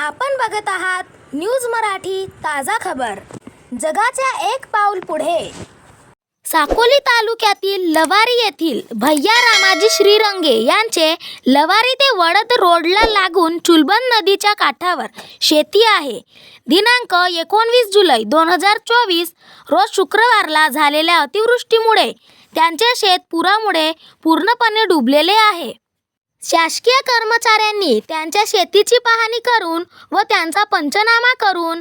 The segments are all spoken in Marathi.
आपण बघत आहात न्यूज मराठी ताजा खबर. जगाच्या एक पाऊल पुढे. साकोली तालुक्यातील लवारी येथील भैया रामाजी श्रीरंगे यांचे लवारी ते वडद रोडला लागून चुलबन नदीच्या काठावर शेती आहे. दिनांक एकोणवीस जुलै दोन हजार चोवीस रोज शुक्रवारला झालेल्या अतिवृष्टीमुळे त्यांचे शेत पुरामुळे पूर्णपणे डुबलेले आहे. शासकीय कर्मचाऱ्यांनी त्यांच्या शेतीची पाहणी करून व त्यांचा पंचनामा करून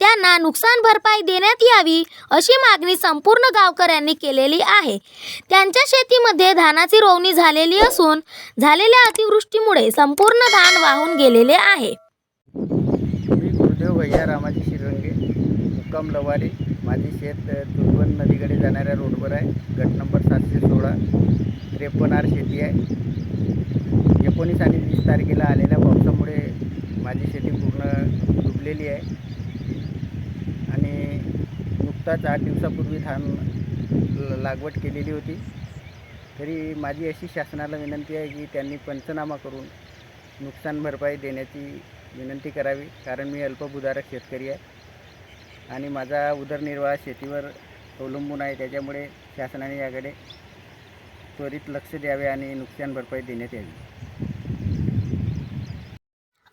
त्यांना नुकसान भरपाई देण्यात यावी अशी मागणी संपूर्ण गावकऱ्यांनी केलेली आहे. त्यांच्या शेतीमध्ये धानाची रोवणी झालेली असून झालेल्या अतिवृष्टीमुळे संपूर्ण धान वाहून गेलेले आहे. मी गुरुदेव भैया रामाजी शिरंगे मुक्काम लवारी. माझी शेत दुर्बन नदीकडे जाणाऱ्या रोडवर आहे. गट नंबर सातशे सोळा. त्रेपन्न आर शेती आहे. एकोणीस आणि वीस तारखेला आलेल्या पावसामुळे माझी शेती पूर्ण डुबलेली आहे. आणि नुकताच आठ दिवसापूर्वी धान लागवड केलेली होती. तरी माझी अशी शासनाला विनंती आहे की त्यांनी पंचनामा करून नुकसान भरपाई देण्याची विनंती करावी कारण मी अल्पभूधारक शेतकरी आहे. आणि माझा उदरनिर्वाह शेतीवर अवलंबून आहे त्याच्यामुळे शासनाने याकडे त्वरित लक्ष द्यावे आणि नुकसान भरपाई देण्यात यावी.